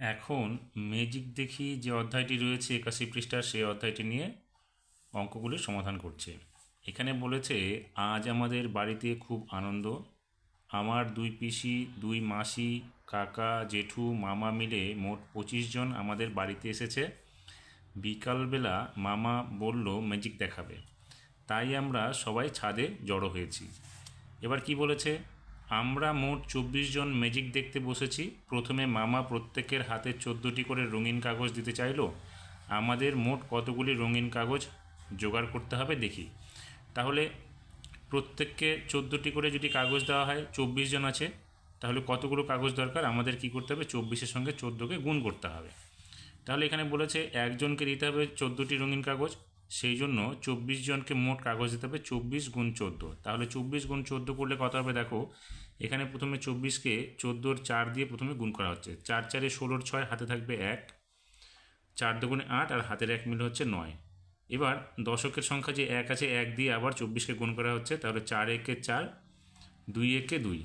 এখন ম্যাজিক দেখি যে অধ্যায়টি রয়েছে একাশি পৃষ্ঠার সেই অধ্যায়টি নিয়ে অঙ্কগুলি সমাধান করছে। এখানে বলেছে, আজ আমাদের বাড়িতে খুব আনন্দ। আমার দুই পিসি, দুই মাসি, কাকা, জেঠু, মামা মিলে মোট পঁচিশ জন আমাদের বাড়িতে এসেছে। বিকালবেলা মামা বলল ম্যাজিক দেখাবে। তাই আমরা সবাই ছাদে জড়ো হয়েছি। এবার কি বলেছে? আমরা মোট চব্বিশ জন ম্যাজিক দেখতে বসেছি। প্রথমে মামা প্রত্যেকের হাতে চোদ্দোটি করে রঙিন কাগজ দিতে চাইলো। আমাদের মোট কতগুলি রঙিন কাগজ জোগাড় করতে হবে দেখি। তাহলে প্রত্যেককে চোদ্দোটি করে যদি কাগজ দেওয়া হয়, চব্বিশ জন আছে, তাহলে কতগুলো কাগজ দরকার? আমাদের কি করতে হবে? চব্বিশের সঙ্গে চোদ্দোকে গুণ করতে হবে। তাহলে এখানে বলেছে, একজনকে দিতে হবে চোদ্দোটি রঙিন কাগজ। সেই জন্য চব্বিশ জনকে মোট কাগজ দিতে হবে চব্বিশ গুণ চোদ্দ। তাহলে চব্বিশ গুণ চোদ্দ করলে কত হবে দেখো? এখানে প্রথমে চব্বিশকে চোদ্দোর চার দিয়ে প্রথমে গুণ করা হচ্ছে। চার চারে ষোলোর ছয়, হাতে থাকবে এক। চার দুগুণে আট আর হাতের এক মিলে হচ্ছে নয়। এবার দশকের সংখ্যা যে এক আছে, এক দিয়ে আবার চব্বিশকে গুণ করা হচ্ছে, তাহলে চার একে চার, দুই একে দুই।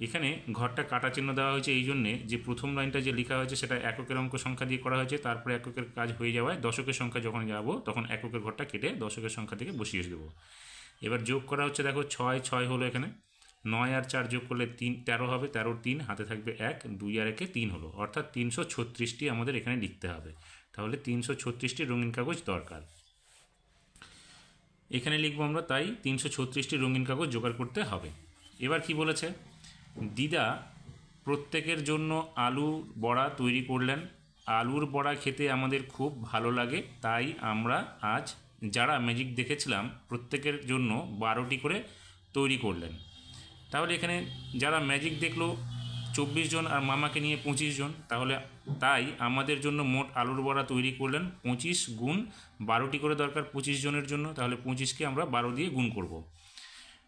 এখানে ঘরটা কাটা চিহ্ন দেওয়া হয়েছে এই জন্যে যে প্রথম লাইনটা যে লেখা হয়েছে সেটা এককের অঙ্ক সংখ্যা দিয়ে করা হয়েছে, তারপরে এককের কাজ হয়ে যাওয়ায় দশকের সংখ্যা যখন যাব, তখন এককের ঘরটা কেটে দশকের সংখ্যা থেকে বসিয়ে দেবো। এবার যোগ করা হচ্ছে, দেখো ছয় ছয় হলো এখানে। নয় আর চার যোগ করলে তিন, তেরো হবে, তেরোর তিন, হাতে থাকবে এক, দুই আর একে তিন হলো। অর্থাৎ তিনশো ছত্রিশটি আমাদের এখানে লিখতে হবে। তাহলে তিনশো ছত্রিশটি রঙিন কাগজ দরকার। এখানে লিখব আমরা, তাই তিনশো ছত্রিশটি রঙিন কাগজ জোগাড় করতে হবে। এবার কি বলেছে? দিদা প্রত্যেকের জন্য আলু বড়া তৈরি করলেন। আলুর বড়া খেতে আমাদের খুব ভালো লাগে, তাই আমরা আজ যারা ম্যাজিক দেখেছিলাম প্রত্যেকের জন্য বারোটি করে তৈরি করলেন। তাহলে এখানে যারা ম্যাজিক দেখল, চব্বিশ জন আর মামাকে নিয়ে পঁচিশ জন, তাহলে তাই আমাদের জন্য মোট আলুর বড়া তৈরি করলেন। পঁচিশ গুণ বারোটি করে দরকার পঁচিশ জনের জন্য, তাহলে পঁচিশকে আমরা বারো দিয়ে গুণ করব।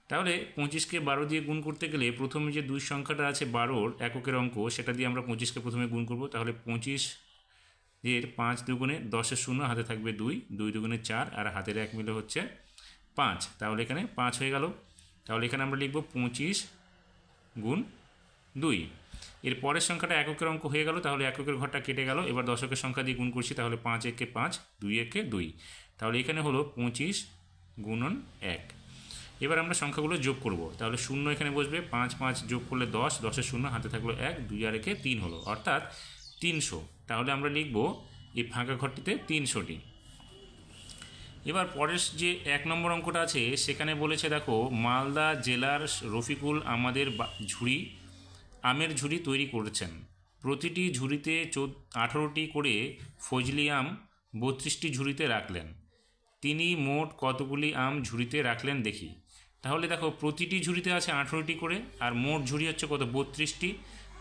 তাহলে পঁচিশকে বারো দিয়ে গুণ করতে গেলে প্রথমে যে দুই সংখ্যাটা আছে বারোর এককের অঙ্ক, সেটা দিয়ে আমরা পঁচিশকে প্রথমে গুণ করব। তাহলে পঁচিশ এর পাঁচ দুগুণে দশের শূন্য, হাতে থাকবে দুই দুই দুগুণে চার, আর হাতের এক মিলে হচ্ছে পাঁচ। তাহলে এখানে পাঁচ হয়ে গেল। তাহলে এখানে আমরা লিখব পঁচিশ গুণ দুই। এর পরের সংখ্যাটা এককের অঙ্ক হয়ে গেল, তাহলে এককের ঘরটা কেটে গেল। এবার দশকের সংখ্যা দিয়ে গুণ করছি, তাহলে পাঁচ একে পাঁচ, দুই একে দুই। তাহলে এখানে হলো পঁচিশ গুণন এক। এবার আমরা সংখ্যাগুলো যোগ করব। তাহলে শূন্য এখানে বসবে, পাঁচ পাঁচ যোগ করলে দশ, দশের শূন্য, হাতে থাকল এক, দুই আর একে তিন হলো। অর্থাৎ তিনশো। তাহলে আমরা লিখব এই ফাঁকা ঘরটিতে তিনশোটি। এবার পরের যে এক নম্বর অঙ্কটা আছে, সেখানে বলেছে, দেখো, মালদা জেলার রফিকুল আমাদের ঝুড়ি, আমের ঝুড়ি তৈরি করেছেন। প্রতিটি ঝুড়িতে চোদ, আঠারোটি করে ফজলি আম বত্রিশটি ঝুড়িতে রাখলেন। তিনি মোট কতগুলি আম ঝুড়িতে রাখলেন দেখি। তাহলে দেখো প্রতিটি ঝুড়িতে আছে আঠেরোটি করে, আর মোট ঝুড়ি হচ্ছে কত? বত্রিশটি।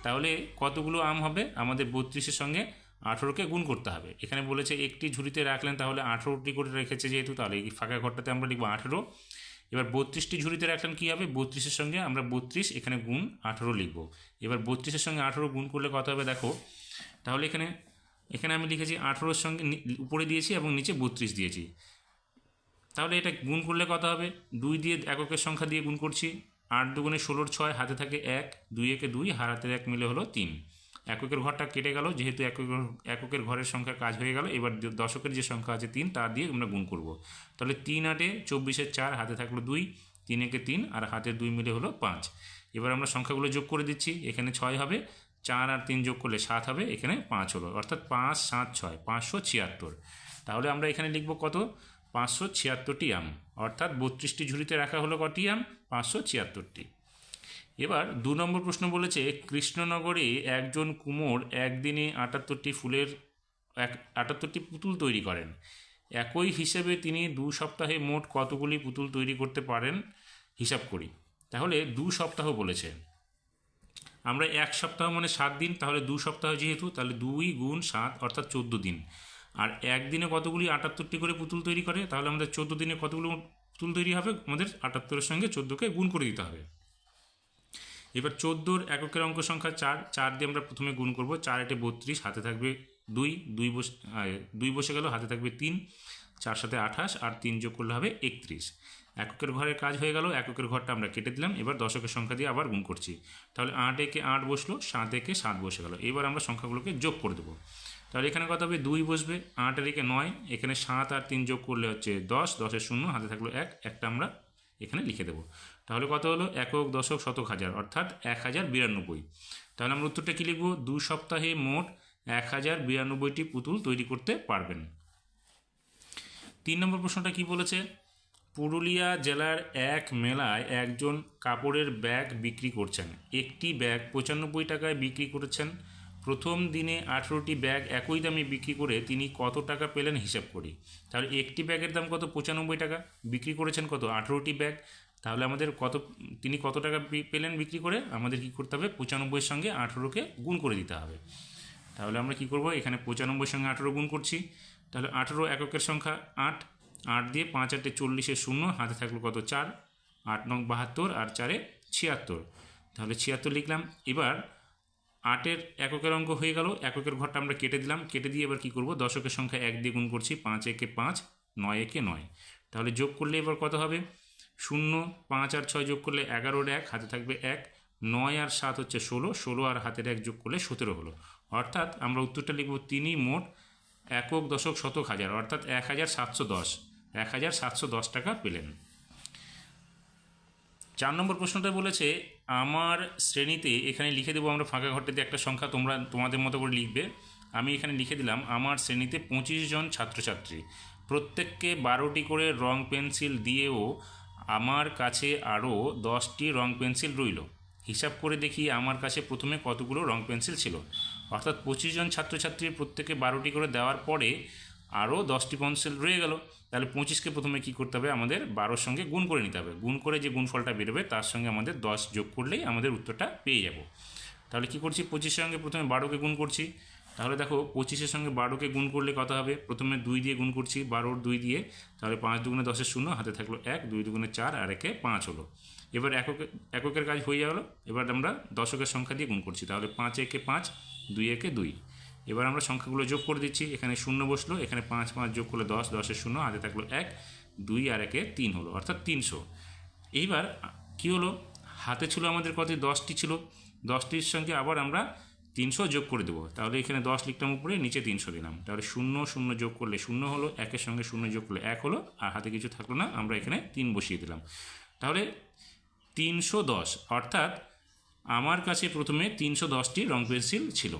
তাহলে কতগুলো আম হবে? আমাদের বত্রিশের সঙ্গে আঠেরোকে গুণ করতে হবে। এখানে বলেছে একটি ঝুড়িতে রাখলেন, তাহলে আঠেরোটি করে রেখেছে যেহেতু, তাহলে এই ফাঁকা ঘরটাতে আমরা লিখব আঠেরো। এবার বত্রিশটি ঝুড়িতে রাখলেন কী হবে? বত্রিশের সঙ্গে আমরা বত্রিশ, এখানে গুণ আঠেরো লিখব। এবার বত্রিশের সঙ্গে আঠেরো গুণ করলে কত হবে দেখো? তাহলে এখানে এখানে আমি লিখেছি আঠেরোর সঙ্গে উপরে দিয়েছি এবং নিচে বত্রিশ দিয়েছি। তাহলে এটা গুণ করলে কত হবে? দুই দিয়ে এককের সংখ্যা দিয়ে গুণ করছি। আট দুগুণে ষোলোর ছয়, হাতে থাকে এক। দুই একে দুই হারাতের এক মিলে হলো তিন। এককের ঘরটা কেটে গেল, যেহেতু একক এককের ঘরের সংখ্যা কাজ হয়ে গেল, এবার দশকের যে সংখ্যা আছে তিন তা দিয়ে আমরা গুণ করব। তাহলে তিন আটে চব্বিশের চার, হাতে থাকল দুই, তিন একে তিন, আর হাতের দুই মিলে হলো পাঁচ। এবার আমরা সংখ্যাগুলো যোগ করে দিচ্ছি, এখানে ছয় হবে, চার আর তিন যোগ করলে সাত হবে, এখানে পাঁচ হলো। অর্থাৎ পাঁচ, সাত, ছয়, পাঁচশো ছিয়াত্তর। তাহলে আমরা এখানে লিখব কত? পাঁচশো ছিয়াত্তরটি আম। অর্থাৎ বত্রিশটি ঝুড়িতে রাখা হলো কটি আম? পাঁচশো ছিয়াত্তরটি। এবার দু নম্বর প্রশ্ন বলেছে, কৃষ্ণনগরে একজন কুমোর একদিনে আটাত্তরটি ফুলের এক, আটাত্তরটি পুতুল তৈরি করেন। একই হিসেবে তিনি দু সপ্তাহে মোট কতগুলি পুতুল তৈরি করতে পারেন? হিসাব করি। তাহলে দু সপ্তাহ বলেছে। আমরা এক সপ্তাহ মানে সাত দিন, তাহলে দু সপ্তাহ যেহেতু, তাহলে দুই গুণ সাত, অর্থাৎ চোদ্দ দিন। আর একদিনে কতগুলি আটাত্তরটি করে পুতুল তৈরি করে, তাহলে আমাদের চোদ্দ দিনে কতগুলো পুতুল তৈরি হবে? আমাদের আটাত্তরের সঙ্গে চোদ্দোকে গুণ করে দিতে হবে। এবার চোদ্দোর এককের অঙ্ক সংখ্যা চার চার দিয়ে আমরা প্রথমে গুণ করব। চার এটে বত্রিশ, হাতে থাকবে দুই দুই বসে দুই বসে গেল, হাতে থাকবে তিন, চার সাথে আঠাশ, আর তিন যোগ করলে হবে একত্রিশ। এককের ঘরের কাজ হয়ে গেল, এককের ঘরটা আমরা কেটে দিলাম, এবার দশকের সংখ্যা দিয়ে আবার গুণ করছি। তাহলে আট একে আট বসল, সাত একে সাত বসে গেল। এবার আমরা সংখ্যাগুলোকে যোগ করে দেবো। তাহলে এখানে কত হবে? দুই বসবে, আট আর একে নয়। এখানে সাত আর তিন যোগ করলে হচ্ছে দশ দশের শূন্য, হাতে থাকল এক, একটা আমরা এখানে লিখে দেবো। তাহলে কত হলো? একক, দশক, শতক হাজার, অর্থাৎ এক হাজার বিরানব্বই। তাহলে আমরা উত্তরটা কী লিখব? দু সপ্তাহে মোট এক হাজার বিরানব্বইটি পুতুল তৈরি করতে পারবেন। তিন নম্বর প্রশ্নটা কি বলেছে? পুরুলিয়া জেলার এক মেলায় একজন কাপড়ের ব্যাগ বিক্রি করছেন। একটি ব্যাগ পঁচানব্বই টাকায় বিক্রি করেছেন। প্রথম দিনে আঠেরোটি ব্যাগ একই দামে বিক্রি করে তিনি কত টাকা পেলেন হিসাব করি। তাহলে একটি ব্যাগের দাম কত? পঁচানব্বই টাকা। বিক্রি করেছেন কত? আঠেরোটি ব্যাগ। তাহলে আমাদের কত, তিনি কত টাকা পেলেন বিক্রি করে? আমাদের কি করতে হবে? পঁচানব্বইয়ের সঙ্গে আঠেরোকে গুণ করে দিতে হবে। তাহলে আমরা কি করব? এখানে পঁচানব্বই সঙ্গে আঠেরো গুণ করছি। তাহলে আঠেরো এককের সংখ্যা আট। আট দিয়ে পাঁচ আটে চল্লিশে শূন্য। হাতে থাকল কত? চার। আট নং বাহাত্তর আর চারে ছিয়াত্তর। তাহলে ছিয়াত্তর লিখলাম। এবার আটের এককের অঙ্ক হয়ে গেল, এককের ঘরটা আমরা কেটে দিলাম। কেটে দিয়ে এবার কী করব? দশকের সংখ্যা এক দিয়ে গুণ করছি, পাঁচ একে পাঁচ, নয় একে নয়। তাহলে যোগ করলে এবার কত হবে? শূন্য, পাঁচ আর ছয় যোগ করলে এগারোর এক, হাতে থাকবে এক। নয় আর সাত হচ্ছে ষোলো ষোলো আর হাতের এক যোগ করলে সতেরো হলো। অর্থাৎ আমরা উত্তরটা লিখব তিনি মোট একক, দশক, শতক হাজার। অর্থাৎ এক হাজার সাতশো দশ। এক হাজার সাতশো দশ টাকা পেলেন। চার নম্বর প্রশ্নটা বলেছে, আমার শ্রেণীতে এখানে লিখে দেবো আমরা ফাঁকা ঘরটাতে একটা সংখ্যা, তোমরা তোমাদের মতো করে লিখবে। আমি এখানে লিখে দিলাম, আমার শ্রেণীতে পঁচিশ জন ছাত্রছাত্রী। প্রত্যেককে বারোটি করে রং পেন্সিল দিয়েও আমার কাছে আরও দশটি রং পেন্সিল রইল। হিসাব করে দেখি আমার কাছে প্রথমে কতগুলো রং পেন্সিল ছিল। অর্থাৎ পঁচিশ জন ছাত্রছাত্রীর প্রত্যেকে বারোটি করে দেওয়ার পরে আরও দশটি পেন্সিল রয়ে গেল। তাহলে পঁচিশকে প্রথমে কী করতে হবে? আমাদের বারোর সঙ্গে গুণ করে নিতে হবে। গুণ করে যে গুণফলটা বেরোবে, তার সঙ্গে আমাদের দশ যোগ করলেই আমাদের উত্তরটা পেয়ে যাব। তাহলে কী করছি? পঁচিশের সঙ্গে প্রথমে বারোকে গুণ করছি। তাহলে দেখো, পঁচিশের সঙ্গে বারোকে গুণ করলে কত হবে? প্রথমে দুই দিয়ে গুণ করছি, বারোর দুই দিয়ে। তাহলে পাঁচ দুগুণে দশের শূন্য, হাতে থাকল এক, দুই দুগুণে চার, আর একে পাঁচ হলো। এবার একক, এককের কাজ হয়ে গেল। এবার আমরা দশকের সংখ্যা দিয়ে গুণ করছি। তাহলে পাঁচ একে পাঁচ, দুই একে দুই। এবার আমরা সংখ্যাগুলো যোগ করে দিচ্ছি। এখানে শূন্য বসল, এখানে পাঁচ পাঁচ যোগ করলে দশ দশের শূন্য হাতে থাকল এক, দুই আর একে তিন হলো, অর্থাৎ তিনশো। এইবার কি হলো? হাতে ছিল আমাদের কত? দশটি ছিল। দশটির সঙ্গে আবার আমরা তিনশো যোগ করে দেবো। তাহলে এখানে দশ লিখলাম উপরে, নিচে তিনশো দিলাম। তাহলে শূন্য শূন্য যোগ করলে শূন্য হলো, একের সঙ্গে শূন্য যোগ করলে এক হলো, আর হাতে কিছু থাকল না, আমরা এখানে তিন বসিয়ে দিলাম। তাহলে তিনশো দশ, অর্থাৎ আমার কাছে প্রথমে তিনশো দশটি রং পেন্সিল ছিল।